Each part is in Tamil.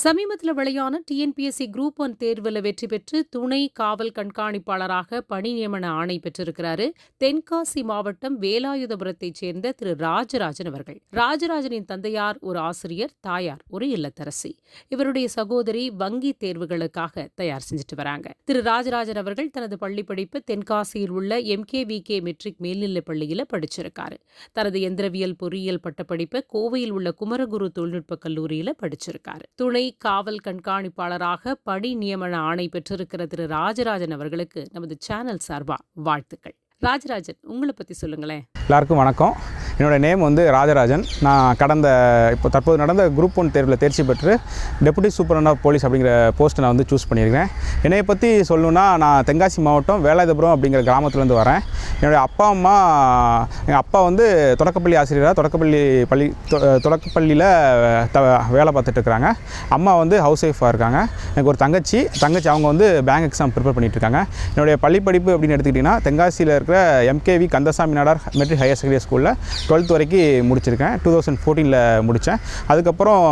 சமீபத்தில் வெளியான டிஎன்பிஎஸ்சி குரூப் ஒன் தேர்வில் வெற்றி பெற்று துணை காவல் கண்காணிப்பாளராக பணி நியமன ஆணை பெற்றிருக்கிறாரு. தென்காசி மாவட்டம் வேலாயுதபுரத்தைச் சேர்ந்த திரு ராஜராஜன் அவர்கள். ராஜராஜனின் தந்தையார் ஒரு ஆசிரியர் தாயார் ஒரு இல்லத்தரசி. இவருடைய சகோதரி வங்கி தேர்வுகளுக்காக தயார் செஞ்சுட்டு வராங்க. திரு ராஜராஜன் அவர்கள் தனது பள்ளி படிப்பு தென்காசியில் உள்ள எம்கேவிகே மெட்ரிக் மேல்நிலைப் பள்ளியில படிச்சிருக்காரு. தனது எந்திரவியல் பொறியியல் பட்டப்படிப்பை கோவையில் உள்ள குமரகுரு தொழில்நுட்ப கல்லூரியில படிச்சிருக்காரு. துணை காவல் கண்காணிப்பாளராக பணி நியமன ஆணை பெற்றிருக்கிற திரு ராஜராஜன் அவர்களுக்கு நமது சேனல் சார்பாக வாழ்த்துக்கள். ராஜராஜன் உங்களை பத்தி சொல்லுங்களேன். எல்லாருக்கும் வணக்கம். என்னோடய நேம் வந்து ராஜராஜன். நான் கடந்த இப்போ தற்போது நடந்த குரூப் ஒன் தேர்வில் தேர்ச்சி பெற்று டெபுட்டி சூப்பரண்ட் ஆஃப் போலீஸ் அப்படிங்கிற போஸ்ட்டை நான் வந்து சூஸ் பண்ணியிருக்கேன் என்னையை பற்றி சொல்லணுன்னா நான் தென்காசி மாவட்டம் வேலாயுதபுரம் அப்படிங்கிற கிராமத்துலேருந்து வரேன். என்னுடைய அப்பா அம்மா எங்கள் அப்பா வந்து தொடக்கப்பள்ளி ஆசிரியராக தொடக்கப்பள்ளி பள்ளி தொ- தொடக்கப்பள்ளியில் த வேலை பார்த்துட்டு இருக்கிறாங்க. அம்மா வந்து ஹவுஸ் ஒய்ஃபாக இருக்காங்க. எனக்கு ஒரு தங்கச்சி தங்கச்சி அவங்க வந்து பேங்க் எக்ஸாம் ப்ரிப்பேர் பண்ணிகிட்டு இருக்காங்க. என்னுடைய பள்ளி படிப்பு அப்படின்னு எடுத்துக்கிட்டிங்கன்னா தென்காசியில் இருக்கிற MKV Kandasamy Nadar matric higher secondary ஸ்கூலில் டுவெல்த் வரைக்கும் முடிச்சிருக்கேன். டூ தௌசண்ட் ஃபோர்டீனில் முடித்தேன் அதுக்கப்புறம்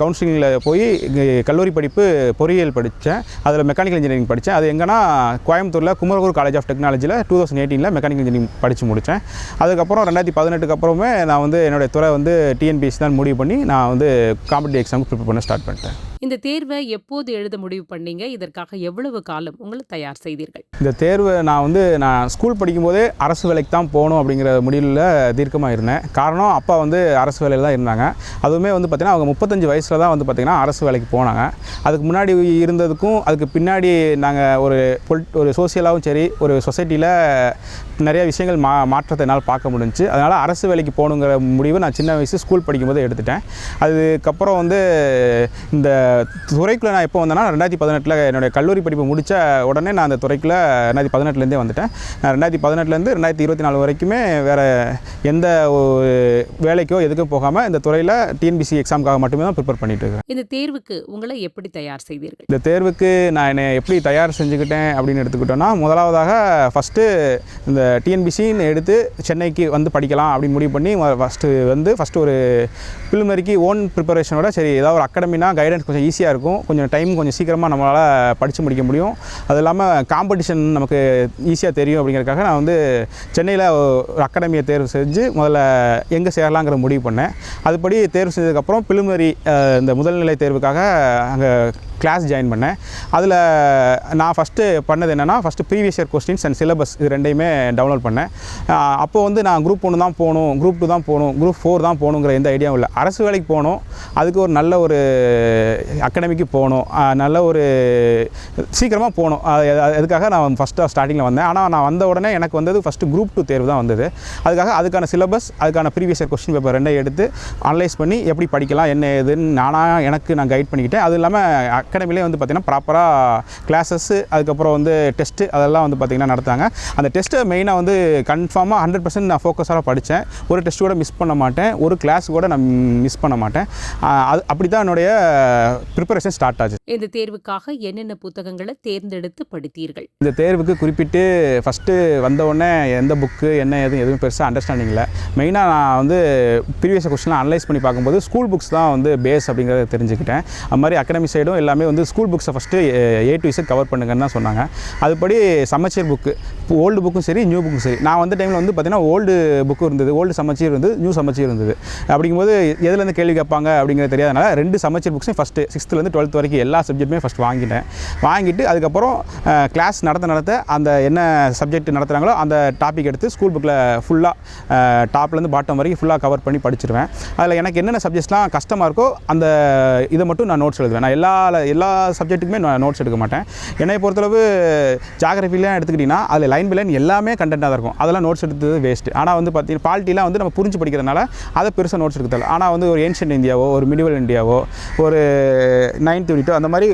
கவுன்சிலிங்கில் போய் கல்லூரி படிப்பு பொறியியல் படித்தேன் அதில் மெக்கானிக்கல் இன்ஜினியரிங் படித்தேன் அது எங்கன்னா கோயம்புத்தூரில் குமரகூர் காலேஜ் ஆஃப் டெக்னாலஜியில் டூ தௌசண்ட் எயிட்டீனில் மெக்கானிக்கல் இன்ஜினியரிங் படித்து முடித்தேன் அதுக்கப்புறம் ரெண்டாயிரத்தி பதினெட்டுக்கு அப்புறமே நான் வந்து என்னுடைய துறை வந்து டிஎன்பிஎஸ்சி தான் முடிவு பண்ணி நான் வந்து காம்படிட்டிவ் எக்ஸாமுக்கு ப்ரிப்பேர் பண்ண ஸ்டார்ட் பண்ணிட்டேன். இந்த தேர்வை எப்போது எழுத முடிவு பண்ணீங்க? இதற்காக எவ்வளவு காலம் உங்களை தயார் செய்தீர்கள்? இந்த தேர்வு நான் வந்து நான் ஸ்கூல் படிக்கும்போதே அரசு வேலைக்கு தான் போகணும் அப்படிங்கிற முடிவில் தீர்க்கமாக இருந்தேன். காரணம் அப்பா வந்து அரசு வேலையில் தான் இருந்தாங்க. அதுவுமே வந்து பார்த்திங்கன்னா அவங்க முப்பத்தஞ்சு வயசில் தான் வந்து பார்த்திங்கன்னா அரசு வேலைக்கு போனாங்க. அதுக்கு முன்னாடி இருந்ததுக்கும் அதுக்கு பின்னாடி நாங்கள் ஒரு பொல் ஒரு சோசியலாகவும் சரி ஒரு சொசைட்டியில் நிறைய விஷயங்கள் மா மாற்றத்தை என்னால் பார்க்க முடிஞ்சுச்சு. அதனால் அரசு வேலைக்கு போகணுங்கிற முடிவு நான் சின்ன வயசு ஸ்கூல் படிக்கும்போது எடுத்துட்டேன். அதுக்கப்புறம் வந்து இந்த துறைக்குள்ளே நான் எப்போ வந்தேன்னா ரெண்டாயிரத்தி பதினெட்டில் என்னுடைய கல்லூரி படிப்பு முடித்த உடனே நான் அந்த துறைக்குள்ளே ரெண்டாயிரத்தி பதினெட்டுலேருந்தே வந்துட்டேன். நான் ரெண்டாயிரத்தி பதினெட்டுலேருந்து ரெண்டாயிரத்தி இருபத்தி நாலு வரைக்குமே வேறு எந்த ஒரு வேலைக்கோ எதுக்கும் போகாமல் இந்த துறையில் டிஎன்பிசி எக்ஸாமுக்காக மட்டுமே தான் ப்ரிப்பேர் பண்ணிட்டு இருக்கேன் இந்த தேர்வுக்கு உங்களை எப்படி தயார் செய்தீர்கள்? இந்த தேர்வுக்கு நான் என்னை எப்படி தயார் செஞ்சுக்கிட்டேன் அப்படின்னு எடுத்துக்கிட்டோன்னா முதலாவதாக ஃபஸ்ட்டு இந்த டிஎன்பிசின்னு எடுத்து சென்னைக்கு வந்து படிக்கலாம் அப்படின்னு முடிவு பண்ணி ஃபஸ்ட்டு வந்து ஃபஸ்ட்டு ஒரு பிலிமரிக்கு ஓன் ப்ரிப்பரேஷனோட சரி ஏதாவது ஒரு அகாடமினா கைடன்ஸ் கொஞ்சம் ஈஸியாக இருக்கும். கொஞ்சம் டைம் கொஞ்சம் சீக்கிரமாக நம்மளால் படித்து முடிக்க முடியும். அது இல்லாமல் காம்படிஷன் நமக்கு ஈஸியாக தெரியும் அப்படிங்கிறதுக்காக நான் வந்து சென்னையில் ஒரு அகாடமியை தேர்வு செஞ்சு முதல்ல எங்கே சேரலாங்கிற முடிவு பண்ணேன். அதுபடி தேர்வு செஞ்சதுக்கப்புறம் பிலிமரி இந்த முதல்நிலை தேர்வுக்காக அங்கே கிளாஸ் ஜாயின் பண்ணேன். அதில் நான் ஃபஸ்ட்டு பண்ணது என்னென்னா first previous year questions and syllabus இது ரெண்டையுமே டவுன்லோட் பண்ணேன். அப்போது அப்போ வந்து நான் குரூப் ஒன்று தான் போகணும் குரூப் டூ தான் போகணும் குரூப் ஃபோர் தான் போகணுங்கிற எந்த ஐடியாவும் இல்லை. அரசு வேலைக்கு போகணும் அதுக்கு ஒரு நல்ல ஒரு அகாடமிக்கு போகணும் நல்ல ஒரு சீக்கிரமாக போகணும். அது- அதுக்காக நான் ஃபஸ்ட்டாக ஸ்டார்டிங்கில் வந்தேன். ஆனால் நான் வந்த உடனே எனக்கு வந்தது ஃபஸ்ட்டு குரூப் டூ தேர்வு தான் வந்தது. அதுக்காக அதுக்கான சிலபஸ் அதுக்கான ப்ரீவியஸ் இயர் கொஸ்டின் பேப்பர் ரெண்டையும் எடுத்து அனலைஸ் பண்ணி எப்படி படிக்கலாம் என்ன ஏதுன்னு நானாக எனக்கு நான் கைட் பண்ணிக்கிட்டேன். அது இல்லாமல் அகாடமிலே வந்து பார்த்திங்கன்னா ப்ராப்பராக கிளாஸஸ்ஸு அதுக்கப்புறம் வந்து டெஸ்ட்டு அதெல்லாம் வந்து பார்த்திங்கன்னா நடத்தாங்க அந்த டெஸ்ட்டை மெயினாக வந்து கன்ஃபார்மாக ஹண்ட்ரட் பர்சன்ட் நான் ஃபோக்கஸாக படித்தேன் ஒரு டெஸ்ட் கூட மிஸ் பண்ண மாட்டேன். ஒரு கிளாஸ் கூட நான் மிஸ் பண்ண மாட்டேன். அது அப்படி தான் என்னுடைய ப்ரிப்பரேஷன் ஸ்டார்ட் ஆச்சு. இந்த தேர்வுக்காக என்னென்ன புத்தகங்களை தேர்ந்தெடுத்து படித்தீர்கள்? இந்த தேர்வுக்கு குறிப்பிட்டு ஃபஸ்ட்டு வந்த உடனே எந்த புக்கு என்ன எதுவும் எதுவும் பெருசாக அண்டர்ஸ்டாண்டிங் இல்லை. மெயினாக நான் வந்து ப்ரீவியஸ் கொஸ்டின்லாம் அனலைஸ் பண்ணி பார்க்கும்போது ஸ்கூல் புக்ஸ் தான் வந்து பேஸ் அப்படிங்கிறத தெரிஞ்சுக்கிட்டேன். அது மாதிரி அகாடமி சைடும் எல்லாமே வந்து ஸ்கூல் புக்ஸை first A to Z cover பண்ணுங்கன்னு தான் சொன்னாங்க. அதுபடி சமச்சீர் புக்கு ஓல்டு புக்கும் சரி நியூ புக்கும் சரி. நான் வந்த டைமில் வந்து பார்த்தீங்கன்னா ஓல்டு புக்கும் இருந்தது ஓல்டு சமச்சீர் இருந்தது நியூ சமச்சீர் இருந்தது. அப்படிங்கும்போது எதுலேருந்து கேள்வி கேட்பாங்க அப்படிங்கிறது தெரியாதனால ரெண்டு சமச்சீர் புக்ஸையும் ஃபஸ்ட்டு சிக்ஸ்த்துலேருந்து டுவெல்த் வரைக்கும் எல்லா சப்ஜெக்ட்டுமே ஃபஸ்ட் வாங்கிட்டேன். வாங்கிட்டு அதுக்கப்புறம் கிளாஸ் நடத்த நடத்த அந்த என்ன சப்ஜெக்ட் நடத்துகிறாங்களோ அந்த டாபிக் எடுத்து ஸ்கூல் புக்கில் ஃபுல்லாக டாப்லேருந்து பாட்டம் வரைக்கும் ஃபுல்லாக கவர் பண்ணி படிச்சிருவேன். அதில் எனக்கு என்னென்ன சப்ஜெக்ட்ஸ்லாம் கஷ்டமாக இருக்கோ அந்த இதை மட்டும் நான் நோட்ஸ் எழுதுவேன். நான் எல்லா எல்லா சப்ஜெக்ட்டுக்குமே நான் நோட்ஸ் எடுக்க மாட்டேன். என்னை பொறுத்தளவு ஜாகிரபிலாம் எடுத்துக்கிட்டிங்கன்னா அதில் லைன் பை லைன் எல்லாமே கண்டென்ட்டாக தான் இருக்கும். அதெல்லாம் நோட்ஸ் எடுத்தது வேஸ்ட்டு ஆனால் வந்து பார்த்தீங்கன்னா பாலிட்டிலாம் வந்து நம்ம புரிஞ்சு படிக்கிறதுனால அதை பெருசாக நோட்ஸ் எடுக்க தேவை. ஆனால் வந்து ஒரு ஏன்ஷியன்ட் இந்தியாவோ ஒரு மிடிவல் இந்தியாவோ ஒரு நைன்த் யூனிட்டோ அந்த மாதிரி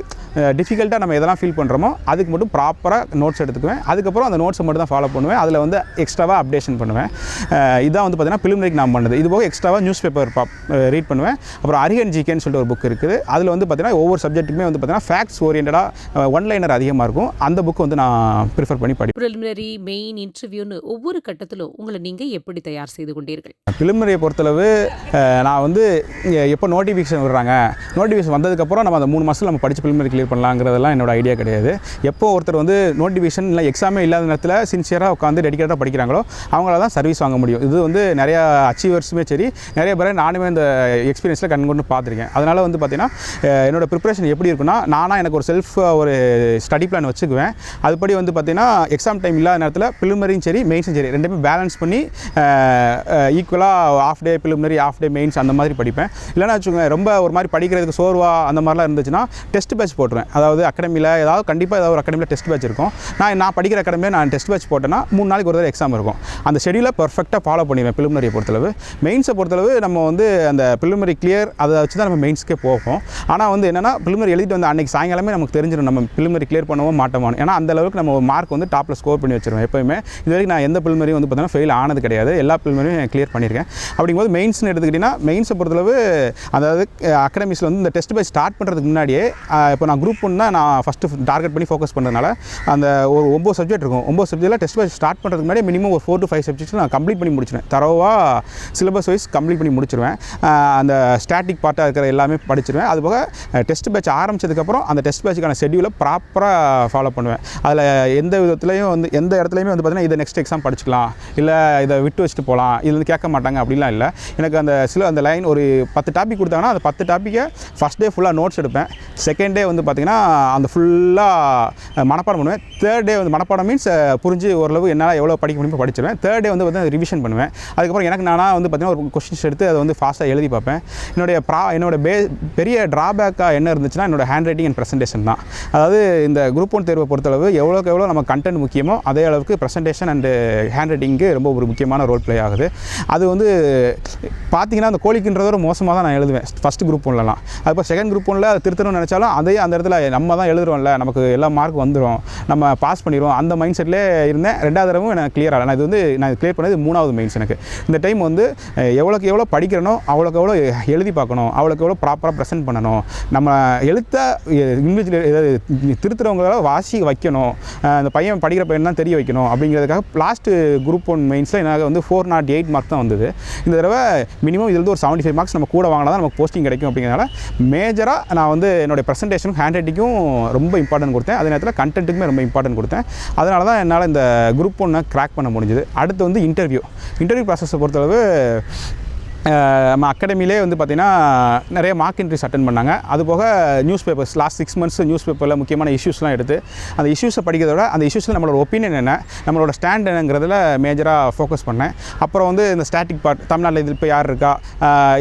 டிஃபிகல்ட்டாக நம்ம எதெல்லாம் ஃபீல் பண்ணுறோமோ அதுக்கு மட்டும் ப்ராப்பராக நோட்ஸ் எடுத்துக்குவேன். அதுக்கப்புறம் அந்த நோட்ஸை மட்டும் தான் ஃபாலோ பண்ணுவேன். அதில் வந்து எக்ஸ்ட்ராவாக அப்டேஷன் பண்ணுவேன். இதான் வந்து பார்த்தீங்கன்னா பிலிமினரிக்கு நான் பண்ணது. இது போக எக்ஸ்ட்ராவாக நியூஸ் பேப்பர் பா ரீட் பண்ணுவேன். அப்புறம் அரிகன் ஜிகேன்னு சொல்லிட்டு ஒரு புக் இருக்குது. அதில் வந்து பார்த்தீங்கன்னா ஒவ்வொரு சப்ஜெக்ட்டுக்குமே எல்லாமே வந்து பார்த்தீங்கன்னா ஃபேக்ட்ஸ் ஓரியன்டாக ஒன் லைனர் அதிகமாக இருக்கும். அந்த புக் வந்து நான் ப்ரிஃபர் பண்ணி படிப்பேன். ப்ரிலிமினரி மெயின் இன்டர்வியூன்னு ஒவ்வொரு கட்டத்திலும் உங்களை நீங்க எப்படி தயார் செய்து கொண்டீர்கள்? பிலிமரியை பொறுத்தளவு நான் வந்து எப்போ நோட்டிஃபிகேஷன் விடுறாங்க நோட்டிஃபிகேஷன் வந்ததுக்கப்புறம் நம்ம அந்த மூணு மாதத்தில் நம்ம படித்து பிலிமரி கிளியர் பண்ணலாங்கிறதெல்லாம் என்னோட ஐடியா கிடையாது. எப்போ ஒருத்தர் வந்து நோட்டிஃபிகேஷன் இல்லை எக்ஸாமே இல்லாத நேரத்தில் சின்சியராக உட்காந்து டெடிக்கேட்டாக படிக்கிறாங்களோ அவங்களால தான் சர்வீஸ் வாங்க முடியும். இது வந்து நிறையா அச்சீவர்ஸுமே சரி நிறைய பேரை நானுமே இந்த எக்ஸ்பீரியன்ஸில் கண் கொண்டு பார்த்துருக்கேன். அதனால் வந்து பார்த்தீங்கன்னா அஹ், என்னோட ப்ரிப்பரேஷன் எப்படி இருக்குன்னா நானாக எனக்கு ஒரு செல்ஃப் ஒரு ஸ்டடி பிளான் வச்சுக்குவேன். அதுபடி வந்து பார்த்தீங்கன்னா எக்ஸாம் டைம் இல்லாத நேரத்தில் பிலிமரியும் சரி மெயின்ஸும் சரி ரெண்டுமே பேலன்ஸ் பண்ணி ஈக்குவலாக half day preliminary half day mains அந்த மாதிரி படிப்பேன். இல்லைன்னா வச்சுக்கோங்க ரொம்ப ஒரு மாதிரி படிக்கிறதுக்கு சோர்வா அந்த மாதிரிலாம் இருந்துச்சுன்னா டெஸ்ட் பேட்ச் போட்டுருவேன். அதாவது அகாடமியில் ஏதாவது கண்டிப்பாக ஏதாவது ஒரு அகாடமியில் டெஸ்ட் பேட்ச் இருக்கும். நான் நான் படிக்கிற அகாடமியில் நான் டெஸ்ட் பேட்ச் போட்டேன்னா மூணு நாளைக்கு ஒரு தடவை எக்ஸாம் இருக்கும். அந்த ஷெடியூலை பர்ஃபெக்டாக ஃபாலோ பண்ணிடுவேன் பிலிமினரியை பொறுத்தளவு. மெயின்ஸை பொறுத்தளவு நம்ம வந்து அந்த பிலிமினரி கிளியர் அதை வச்சு தான் நம்ம மெயின்ஸ்க்கே போவோம். ஆனால் வந்து என்னென்னா பிலிமினரி எழுதிட்டு வந்து அன்றைக்கி சாயங்காலமே நமக்கு தெரிஞ்சிடும். நம்ம பிலிமரி கிளியர் பண்ணவும் மாட்டோமான்னு ஏன்னா அந்த அளவுக்கு நம்ம மார்க் வந்து டாப்பில் ஸ்கோர் பண்ணி வச்சிருவோம் எப்போயுமே. இது வரைக்கும் நான் எந்த பிலிமரியும் வந்து பார்த்தீங்கன்னா ஃபெயில் ஆனது கிடையாது. எல்லா பிலிமரியும் கிளியர் பண்ணியிருக்கேன். அப்படிங்கும்போது மெயின்ஸ்னு எடுத்துக்கிட்டிங்கன்னா மெயின்ஸை பொறுத்தளவு அதாவது அகாடமிஸில் வந்து இந்த டெஸ்ட் பை ஸ்டார்ட் பண்ணுறதுக்கு முன்னாடியே இப்போ நான் குரூப் ஒன்று தான் நான் ஃபஸ்ட்டு டார்கெட் பண்ணி ஃபோக்கஸ் பண்ணுறதுனால அந்த ஒரு ஒம்பது சப்ஜெக்ட் இருக்கும். ஒம்பது சப்ஜெக்ட்டில் டெஸ்ட் பை ஸ்டார்ட் பண்ணுறதுக்கு முன்னாடி மினிமம் ஒரு ஃபோர் டு ஃபைவ் சப்ஜெக்ட்ஸ் நான் கம்ப்ளீட் பண்ணி முடிச்சிடுவேன் தரவாக சிலபஸ் வைஸ் கம்ப்ளீட் பண்ணி முடிச்சிருவேன். அந்த ஸ்டாட்டிக் பார்ட்டாக இருக்கிற எல்லாமே படிச்சிருவேன். அதுபோக டெஸ்ட் பேட்ச் ஆரம்பித்ததுக்கப்புறம் அந்த டெஸ்ட் பேட்சுக்கான ஷெடியூலை ப்ராப்பராக ஃபாலோ பண்ணுவேன். அதில் எந்த விதத்துலையும் வந்து எந்த இடத்துலையுமே வந்து பார்த்தீங்கன்னா இதை நெக்ஸ்ட் எக்ஸாம் படிச்சுக்கலாம் இல்லை இதை விட்டு வச்சுட்டு போகலாம் இது வந்து கேட்க மாட்டாங்க அப்படிலாம் இல்லை. எனக்கு அந்த சில அந்த லைன் ஒரு பத்து டாபிக் கொடுத்தாங்கன்னா அந்த பத்து டாப்பிக்கை ஃபஸ்ட் டே ஃபுல்லாக நோட்ஸ் எடுப்பேன். செகண்ட் டே வந்து பார்த்திங்கன்னா அந்த ஃபுல்லாக மனப்பாடம் பண்ணுவேன். தேர்ட் டே வந்து மனப்பாடம் மீன்ஸ் புரிஞ்சு ஓரளவு என்னால் எவ்வளோ படிக்க முடியுமோ படிச்சிருவேன். தேர்ட் டே வந்து பார்த்தீங்கன்னா ரிவிஷன் பண்ணுவேன். அதுக்கப்புறம் எனக்கு நானாக வந்து பார்த்தீங்கன்னா ஒரு கொஸ்டின்ஸ் எடுத்து அதை வந்து ஃபாஸ்ட்டாக எழுதி பார்ப்பேன். என்னுடைய ப்ரா என்னோட பே பெரிய ட்ராபேக்காக என்ன இருந்துச்சுன்னா என்னோட ஹேண்ட் ரைட்டிங் அண்ட் ப்ரெசன்டேஷன் தான். அதாவது இந்த குரூப் ஒன் தேர்வை பொறுத்தளவு எவ்வளோக்கு எவ்வளோ நம்ம கண்டென்ட் முக்கியமோ அதே அளவுக்கு ப்ரெசன்டேஷன் அண்டு ஹேண்ட் ரைட்டிங்க்கு ரொம்ப ஒரு முக்கியமான ரோல் ப்ளே ஆகுது. அது வந்து பார்த்தீங்கன்னா அந்த கோழிக்குன்றத ஒரு மோசமாக தான் நான் எழுதுவேன். ஃபஸ்ட் குரூப் ஒன்லலாம் அதுப்போ செகண்ட் குரூப் ஒன்ல அது திருத்தணும்னு நினச்சாலும் அதே அந்த இடத்துல நம்ம தான் எழுதுறோம்ல நமக்கு எல்லா மார்க் வந்துடும் நம்ம பாஸ் பண்ணிடுவோம். அந்த மைண்ட் செட்லேயே இருந்தேன். ரெண்டாவது தடவை எனக்கு கிளியர் ஆகலை. நான் இது வந்து நான் கிளியர் பண்ணது மூணாவது மைண்ட்ஸ் எனக்கு. இந்த டைம் வந்து எவ்வளோக்கு எவ்வளோ படிக்கிறனோ அவ்வளோக்கு எவ்வளோ எழுதி பார்க்கணும் அவ்வளோக்கு எவ்வளோ ப்ராப்பராக ப்ரெசென்ட் பண்ணணும். நம்ம அடுத்த இங்கிலீஷில் ஏதாவது திருத்துறவங்களால் வாசி வைக்கணும். அந்த பையன் படிக்கிற பையன் தான் தெரிய வைக்கணும் அப்படிங்கிறதுக்காக லாஸ்ட்டு குரூப் ஒன் மெயின்ஸில் எனக்கு வந்து ஃபோர் நாட் எயிட் மார்க் தான் வந்தது. இந்த தடவை மினிமம் இதில் ஒரு செவன்ட்டி ஃபைவ் மார்க்ஸ் நம்ம கூட வாங்கினா தான் நமக்கு போஸ்டிங் கிடைக்கும் அப்படிங்கிறனால மேஜராக நான் வந்து என்னுடைய ப்ரெசன்டேஷனும் ஹேண்ட் ரைட்டிங்கும் ரொம்ப இம்பார்ட்டன்ட் கொடுத்தேன். அதே நேரத்தில் கண்டென்ட்டுக்குமே ரொம்ப இம்பார்ட்டன்ட் கொடுத்தேன். அதனால தான் என்னால் இந்த குரூப் ஒன்றை கிராக் பண்ண முடிஞ்சது. அடுத்து வந்து இன்டர்வியூ இன்டர்வியூ ப்ராசஸை பொறுத்தளவு நம்ம அகாடமிலே வந்து பார்த்திங்கன்னா நிறைய மார்க் இன்ட்ரிஸ் அட்டன் பண்ணாங்க. அதுபோக news papers last six months news பேப்பரில் முக்கியமான இஷ்யூஸ்லாம் எடுத்து அந்த இஷ்யூஸை படிக்கிறதோட விட அந்த இஷ்யூஸில் நம்மளோட ஒப்பீனியன் என்ன நம்மளோட ஸ்டாண்ட் என்னங்கிறதுல மேஜராக ஃபோக்கஸ் பண்ணேன். அப்புறம் வந்து இந்த ஸ்டாட்டிக் பார்ட் தமிழ்நாட்டில் இது இப்போ யார் இருக்கா?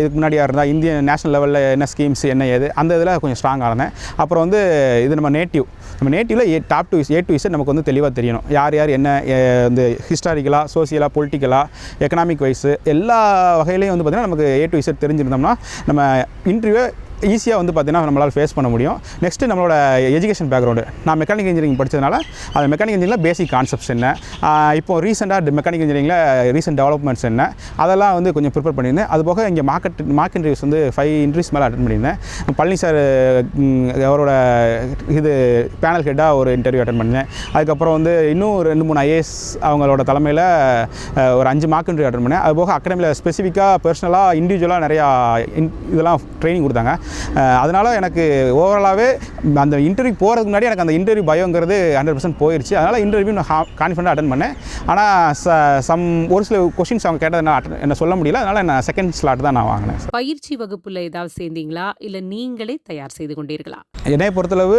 இதுக்கு முன்னாடி யார் இருந்தால் இந்திய நேஷனல் லெவலில் என்ன ஸ்கீம்ஸ் என்ன ஏது? அந்த இதில் கொஞ்சம் ஸ்ட்ராங்காக இருந்தேன். அப்புறம் வந்து இது நம்ம நேட்டிவ் நம்ம நேட்டிவில் A top to A to Z நமக்கு வந்து தெளிவாக தெரியணும். யார் யார் என்ன இந்த ஹிஸ்டாரிக்கலாக சோசியலாக பொலிட்டிக்கலாக எக்கனாமிக் வைஸு எல்லா வகையிலையும் வந்து பார்த்தீங்கன்னா நமக்கு ஏ டு இசட் தெரிஞ்சிருந்தோம்னா நம்ம இன்டர்வியூ ஈஸியாக வந்து பார்த்தீங்கன்னா நம்மளால் ஃபேஸ் பண்ண முடியும். நெக்ஸ்ட்டு நம்மளோட எஜுகேஷன் பேக்ரவுண்டு நான் மெக்கானிக் இன்ஜினியரிங் படித்ததுனால அந்த மெக்கானிக் இன்ஜினியரில் பேசிக் கான்செப்ட்ஸ் என்ன இப்போ ரீசெண்டாக மெக்கானிக் இன்ஜினியரிங்கில் ரீசெண்ட் டெவலப்மெண்ட்ஸ் என்ன அதெல்லாம் வந்து கொஞ்சம் ப்ரிப்பேர் பண்ணியிருந்தேன். அது போக இங்கே மார்க்கெட் மார்க் இன்டர்வியூஸ் வந்து ஃபைவ் இன்ட்ரிஸ் மேலே அட்டன் பண்ணியிருந்தேன். பழனி சார் அவரோட இது பேனல் ஹெட்டாக ஒரு இன்டர்வியூ அட்டன் பண்ணேன் அதுக்கப்புறம் வந்து இன்னும் ஒரு ரெண்டு மூணு ஐஏஎஸ் அவங்களோட தலைமையில் ஒரு அஞ்சு மார்க் இன்டர்வியூ அட்டன் பண்ணேன் அது போக அகாடமியில் ஸ்பெசிஃபிக்காக பர்சனலாக இண்டிவிஜுவலாக நிறையா இன் இதெல்லாம் ட்ரைனிங் கொடுத்தாங்க. அதனால எனக்கு ஓவராலாகவே அந்த இன்டர்வியூ போகிறதுக்கு முன்னாடி எனக்கு அந்த இன்டர்வியூ பயங்கிறது ஹண்ட்ரட் பர்சன்ட் போயிடுச்சு அதனால் இன்டர்வியூ நான் கான்ஃபிடண்டாக அட்டன் பண்ணேன். ஆனால் ச சம் ஒரு சில கொஷின்ஸ் அவங்க கேட்டதை நான் என்ன சொல்ல முடியல. அதனால் நான் செகண்ட் ஸ்லாட் தான் நான் வாங்கினேன் பயிற்சி வகுப்புல ஏதாவது சேர்ந்தீங்களா? இல்ல நீங்களே தயார் செய்து கொண்டீர்களா? என்னை பொறுத்தளவு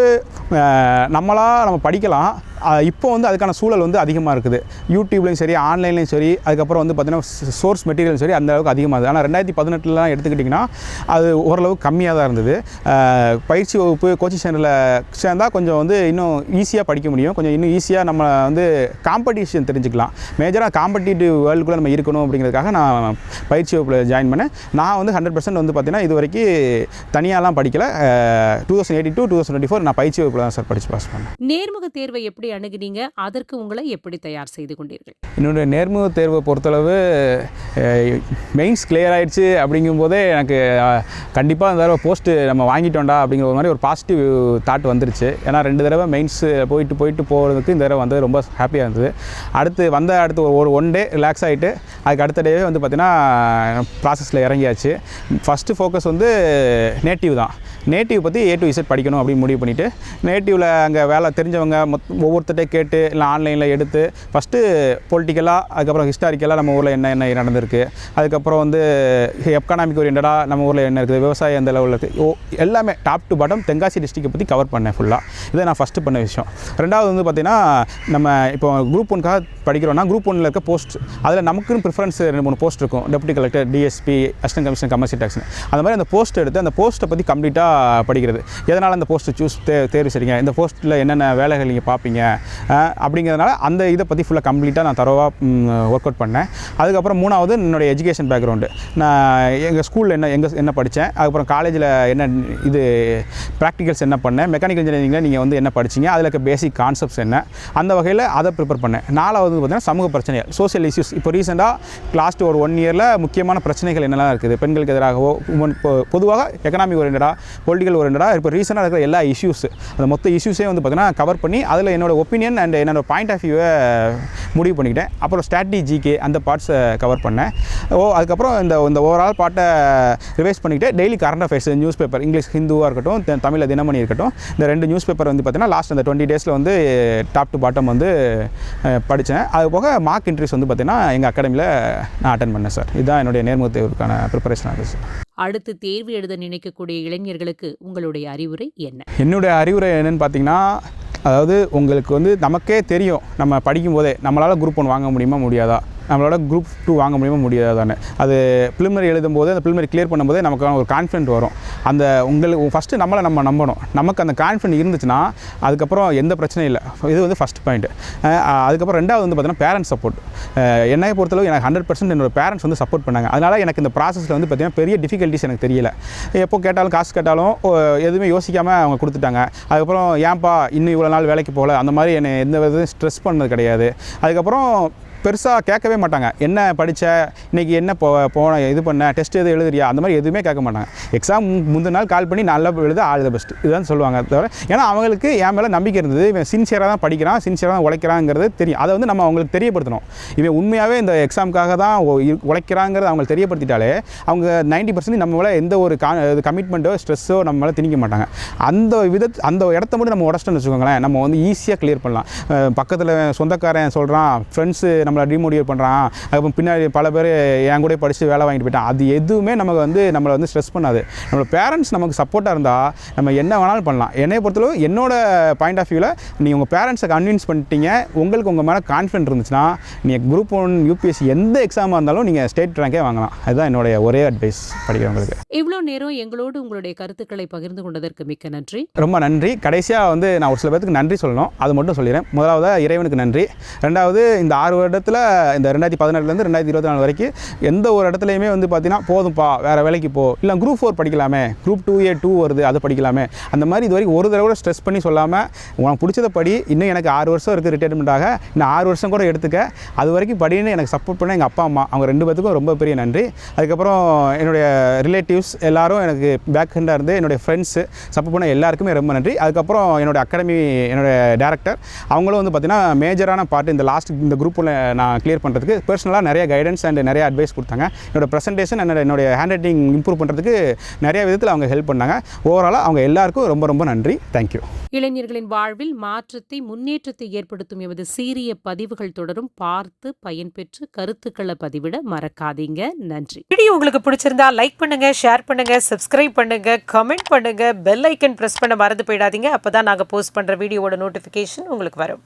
அஹ், நம்மளா நம்ம படிக்கலாம். இப்போ வந்து அதுக்கான சூழல் வந்து அதிகமாக இருக்குது. யூடியூப்லையும் சரி ஆன்லைன்லையும் சரி அதுக்கப்புறம் வந்து பார்த்தீங்கன்னா சோர்ஸ் மெட்டீரியல் சரி அந்த அளவுக்கு அதிகமாக இருக்குது. ஆனால் ரெண்டாயிரத்தி பதினெட்டுலாம் எடுத்துக்கிட்டிங்கன்னா அது ஓரளவு கம்மியாக தான் இருந்தது. அஹ், பயிற்சி வகுப்பு கோச்சிங் சென்டரில் சேர்ந்தால் கொஞ்சம் வந்து இன்னும் ஈஸியாக படிக்க முடியும். கொஞ்சம் இன்னும் ஈஸியாக நம்ம வந்து காம்படிஷன் தெரிஞ்சுக்கலாம். மேஜராக காம்படிட்டிவ் வேர்ல்டுக்குள்ளே நம்ம இருக்கணும் அப்படிங்கிறதுக்காக நான் பயிற்சி வகுப்பில் ஜாயின் பண்ணேன். நான் வந்து ஹண்ட்ரட் பர்சன்ட் வந்து பார்த்தீங்கன்னா இது வரைக்கும் தனியாலாம் படிக்கல. Two thousand eighty to two thousand twenty four நான் பயிற்சி வகுப்பில் தான் சார் படித்து பாஸ் பண்ணேன். நேர்முக தேர்வை எப்படி அணுகுனீங்க? அதற்கு உங்களை எப்படி தயார் செய்து கொண்டீர்கள்? என்னுடைய நேர்முக தேர்வை பொறுத்தளவு மெயின்ஸ் கிளியர் ஆயிடுச்சு அப்படிங்கும்போதே எனக்கு கண்டிப்பாக இந்த தடவை போஸ்ட்டு நம்ம வாங்கிட்டோம்டா அப்படிங்கிற ஒரு மாதிரி ஒரு பாசிட்டிவ் தாட் வந்துருச்சு. ஏன்னா ரெண்டு தடவை மெயின்ஸ் போயிட்டு போயிட்டு போகிறதுக்கு இந்த தடவை வந்து ரொம்ப ஹாப்பியாக இருந்தது. அடுத்து வந்த அடுத்து ஒரு ஒன் டே ரிலாக்ஸ் ஆகிட்டு அதுக்கு அடுத்த டேவே வந்து பார்த்திங்கன்னா ப்ராசஸில் இறங்கியாச்சு. ஃபஸ்ட்டு ஃபோக்கஸ் வந்து நேட்டிவ் தான். நேட்டிவ் பற்றி ஏ டு இசட் படிக்கணும் அப்படின்னு முடிவு பண்ணிவிட்டு நேட்டிவில் அங்கே வேலை தெரிஞ்சவங்க மொத் ஒவ்வொருத்தட்டே கேட்டு இல்லை ஆன்லைனில் எடுத்து ஃபஸ்ட்டு பொலிட்டிக்கலாக அதுக்கப்புறம் ஹிஸ்டாரிக்கலாக நம்ம ஊரில் என்ன என்ன நடந்திருக்கு அதுக்கப்புறம் வந்து எக்கனாமிக் ஓரியண்டடாக நம்ம ஊரில் என்ன இருக்குது விவசாயம் எந்த லெவலில் இருக்குது ஓ எல்லாமே டாப் டு பாட்டம் தென்காசி டிஸ்ட்ரிக்டை பற்றி கவர் பண்ணேன் ஃபுல்லாக இதை நான் ஃபஸ்ட்டு பண்ண விஷயம். ரெண்டாவது வந்து பார்த்திங்கன்னா நம்ம இப்போ குரூப் ஒன்க்காக படிக்கிறோம்னா குரூப் ஒன்னில் இருக்க போஸ்ட் அதில் நமக்குன்னு ப்ரிஃபரன்ஸ் ரெண்டு மூணு போஸ்ட் இருக்கும். Deputy collector DSP assistant commission commercial tax அந்த மாதிரி அந்த போஸ்ட் எடுத்து அந்த போஸ்ட்டை பற்றி கம்ப்ளீட்டாக படிக்கிறது. எதனால் அந்த போஸ்ட்டு சூஸ் தே தேர்வு செய்றீங்க இந்த போஸ்ட்டில் என்னென்ன வேலைகள் நீங்கள் பார்ப்பீங்க? அப்படிங்கிறதுனால அந்த இதை பற்றி ஃபுல்லாக கம்ப்ளீட்டாக நான் தரவாக ஒர்க் அவுட் பண்ணேன். அதுக்கப்புறம் மூணாவது என்னுடைய எஜுகேஷன் பேக்ரவுண்டு நான் எங்கள் ஸ்கூலில் என்ன எங்கே என்ன படித்தேன்? அதுக்கப்புறம் காலேஜில் என்ன இது ப்ராக்டிகல்ஸ் என்ன பண்ணேன்? மெக்கானிக்கல் இன்ஜினியரிங்கில் நீங்கள் வந்து என்ன படிச்சீங்க அதில் இருக்க பேசிக் கான்செப்ட்ஸ் என்ன? அந்த வகையில் அதை ப்ரிப்பேர் பண்ணேன். நாலாவது பார்த்தீங்கன்னா சமூக பிரச்சனைகள் சோஷியல் இஷ்யூஸ் இப்போ ரீசெண்டாக லாஸ்ட் ஒரு ஒன் இயரில் முக்கியமான பிரச்சனைகள் என்னெல்லாம் இருக்குது? பெண்களுக்கு எதிராகவோ பொதுவாக எக்கனாமிக் ஓரியண்டடாக பொலிட்டிக்கல் ஓரியன்டாக இப்போ ரீசெண்டாக இருக்கிற எல்லா இஷ்யூஸ் அந்த மொத்த இஷ்யூஸே வந்து பார்த்தீங்கன்னா கவர் பண்ணி அதில் என்னோடய ஒப்பீனியன் அண்ட் என்னோடய பாயிண்ட் ஆஃப் வியூவை முடிவு பண்ணிக்கிட்டேன். அப்புறம் ஸ்ட்ராட்டஜிக்கு அந்த பார்ட்ஸை கவர் பண்ணேன். ஓ அதுக்கப்புறம் இந்த இந்த ஓவரால் பாட்டை ரிவைஸ் பண்ணிக்கிட்டு daily current affairs news paper English ஹிந்துவாக இருக்கட்டும் தமிழில் தினமணி இருக்கட்டும் இந்த ரெண்டு நியூஸ் பேப்பர் வந்து பார்த்தீங்கன்னா லாஸ்ட் அந்த டுவெண்ட்டி டேஸில் வந்து டாப் டு பாட்டம் வந்து படித்தேன் அது போக மார்க் இன்ட்ரிஸ் வந்து பார்த்தீங்கன்னா எங்கள் அகாடமியில் நான் அட்டன் பண்ணேன் சார் இதுதான் என்னுடைய நேர்முக தேர்வுக்கான ப்ரிப்பரேஷன் ஆகுது சார் அடுத்து தேர்வு எழுத நினைக்கக்கூடிய இளைஞர்களுக்கு உங்களுடைய அறிவுரை என்ன? என்னுடைய அறிவுரை என்னன்னு பார்த்தீங்கன்னா அதாவது உங்களுக்கு வந்து நமக்கே தெரியும் நம்ம படிக்கும்போதே நம்மளால் குரூப் ஒன் வாங்க முடியுமா முடியாதா? நம்மளோட குரூப் டூ வாங்க முடியுமா தானே அது ப்ரிலிமினரி எழுதும்போது அந்த ப்ரிலிமினரி கிளியர் பண்ணும்போதே நமக்கான ஒரு கான்ஃபிடென்ட் வரும். அந்த உங்களுக்கு ஃபஸ்ட்டு நம்மளை நம்ம நம்பணும். நமக்கு அந்த கான்ஃபிடென்ட் இருந்துச்சுன்னா அதுக்கப்புறம் எந்த பிரச்சனையும் இல்லை. இது வந்து ஃபஸ்ட் பாயிண்ட் அதுக்கப்புறம் ரெண்டாவது வந்து பார்த்தீங்கன்னா பேரண்ட்ஸ் சப்போர்ட் என்னை பொறுத்தளவு எனக்கு ஹண்ட்ரட் பர்சன்ட் என்னோட பேரண்ட்ஸ் வந்து சப்போர்ட் பண்ணாங்க. அதனால் எனக்கு இந்த ப்ராசஸில் வந்து பார்த்திங்கன்னா பெரிய டிஃபிகல்ட்டிஸ் எனக்கு தெரியல. எப்போ கேட்டாலும் காசு கேட்டாலும் எதுவுமே யோசிக்காமல் அவங்க கொடுத்துட்டாங்க. அதுக்கப்புறம் ஏன்பா இன்னும் இவ்வளோ நாள் வேலைக்கு போகல? அந்த மாதிரி என்னை எந்த விதத்தையும் ஸ்ட்ரெஸ் பண்ணது கிடையாது. அதுக்கப்புறம் பெருசாக கேட்கவே மாட்டாங்க. என்ன படித்த இன்றைக்கி என்ன போ போன இது பண்ண டெஸ்ட் எது எழுதுறியா? அந்த மாதிரி எதுவுமே கேட்க மாட்டாங்க. எக்ஸாம் முந்தின நாள் கால் பண்ணி நல்லா எழுத ஆல் பெஸ்ட் இதுதான் சொல்லுவாங்க தவிர ஏன்னா அவங்களுக்கு என் மேலே நம்பிக்கை இருந்தது. இவன் சின்சியராக தான் படிக்கிறான் சின்சியராக தான் உழைக்கிறாங்கிறது தெரியும். அதை வந்து நம்ம அவங்களுக்கு தெரியப்படுத்தணும். இவன் உண்மையாகவே இந்த எக்ஸாமுக்காக தான் உழைக்கிறாங்கிறத அவங்களுக்கு தெரியப்படுத்திட்டாலே அவங்க நைன்ட்டி பர்சன்ட் நம்ம மேலே எந்த ஒரு கா கமிட்மெண்ட்டோ ஸ்ட்ரெஸ்ஸோ நம்ம மேலே திணிக்க மாட்டாங்க. அந்த வித அந்த இடத்த மட்டும் நம்ம உடச்சிட்டோம்னு வச்சுக்கோங்களேன் நம்ம வந்து ஈஸியாக கிளியர் பண்ணலாம். பக்கத்தில் சொந்தக்காரன் சொல்கிறான் ஃப்ரெண்ட்ஸு நம்ம நம்மளை டிமோட்டிவேட் பண்ணுறான் அதுக்கப்புறம் பின்னாடி பல பேர் என் கூட படித்து வேலை வாங்கிட்டு போயிட்டான். அது எதுவுமே நமக்கு வந்து நம்மளை வந்து ஸ்ட்ரெஸ் பண்ணாது. நம்மளோட பேரண்ட்ஸ் நமக்கு சப்போர்ட்டாக இருந்தால் நம்ம என்ன வேணாலும் பண்ணலாம். என்னை பொறுத்தளவு என்னோட பாயிண்ட் ஆஃப் வியூவில் நீங்கள் உங்கள் பேரண்ட்ஸை கன்வின்ஸ் பண்ணிட்டீங்க. உங்களுக்கு உங்கள் மேலே கான்ஃபிடென்ட் இருந்துச்சுன்னா நீங்கள் குரூப் ஒன் யூபிஎஸ்சி எந்த எக்ஸாமாக இருந்தாலும் நீங்கள் ஸ்டேட் ரேங்கே வாங்கலாம். அதுதான் என்னுடைய ஒரே அட்வைஸ் படிக்கிறவங்களுக்கு. இவ்வளோ நேரம் எங்களோடு உங்களுடைய கருத்துக்களை பகிர்ந்து கொண்டதற்கு மிக்க நன்றி. ரொம்ப நன்றி. கடைசியாக வந்து நான் ஒரு சில பேருக்கு நன்றி சொல்லணும். அது மட்டும் சொல்லிடுறேன். முதலாவது இறைவனுக்கு நன்றி. ரெண்டாவது இந்த ஆறு இடத்துல இந்த ரெண்டாயிரத்தி பதினெட்டுலேருந்து ரெண்டாயிரத்தி இருபத்தி நாலு வரைக்கும் எந்த ஒரு இடத்துலையுமே வந்து பார்த்தீங்கன்னா போதும்ப்பா வேறு வேலைக்கு போ. இல்லை குரூப் ஃபோர் படிக்கலாமே. குரூப் டூ ஏ டூ வருது அதை படிக்கலாமே. அந்த மாதிரி இது வரைக்கும் ஒரு தடவை கூட ஸ்ட்ரெஸ் பண்ணி சொல்லாமல் உனக்கு பிடிச்சத படி இன்னும் எனக்கு ஆறு வருஷம் இருக்குது ரிட்டைர்மெண்ட்டாக இன்னும் ஆறு வருஷம் கூட எடுத்துக்க. அது வரைக்கும் படின்னு எனக்கு சப்போர்ட் பண்ண எங்கள் அப்பா அம்மா அவங்க ரெண்டு பேத்துக்கும் ரொம்ப பெரிய நன்றி. அதுக்கப்புறம் என்னுடைய ரிலேட்டிவ்ஸ் எல்லாரும் எனக்கு பேக் ஹெண்டாக இருந்து என்னுடைய ஃப்ரெண்ட்ஸு சப்போர்ட் பண்ண எல்லாருக்குமே ரொம்ப நன்றி. அதுக்கப்புறம் என்னோட அகாடமி என்னோட டேரக்டர் அவங்களும் வந்து பார்த்திங்கன்னா மேஜரான பாட்டு இந்த லாஸ்ட் இந்த குரூப்பில் நான் கிளியர் பண்ணுறதுக்கு பர்சனலாக நிறைய கைடன்ஸ் அண்ட் நிறைய அட்வைஸ் கொடுத்தாங்க. என்னோட ப்ரெசன்டேஷன் என்னோட என்னுடைய ஹேண்ட் ரைட்டிங் இம்ப்ரூவ் பண்ணுறதுக்கு நிறைய விதத்தில் அவங்க ஹெல்ப் பண்ணாங்க. ஓவராலாக அவங்க எல்லாருக்கும் ரொம்ப ரொம்ப நன்றி. தேங்க்யூ இளைஞர்களின் வாழ்வில் மாற்றத்தை முன்னேற்றத்தை ஏற்படுத்தும் எமது சீரிய பதிவுகள் தொடரும். பார்த்து பயன்பெற்று கருத்துக்களை பதிவிட மறக்காதீங்க. நன்றி. வீடியோ உங்களுக்கு பிடிச்சிருந்தா லைக் பண்ணுங்க ஷேர் பண்ணுங்க சப்ஸ்கிரைப் பண்ணுங்க கமெண்ட் பண்ணுங்க பெல் ஐக்கன் பிரஸ் பண்ண மறந்து போயிடாதீங்க. அப்பதான் நாங்க போஸ்ட் பண்ற வீடியோவோட நோட்டிபிகேஷன் உங்களுக்கு வரும்.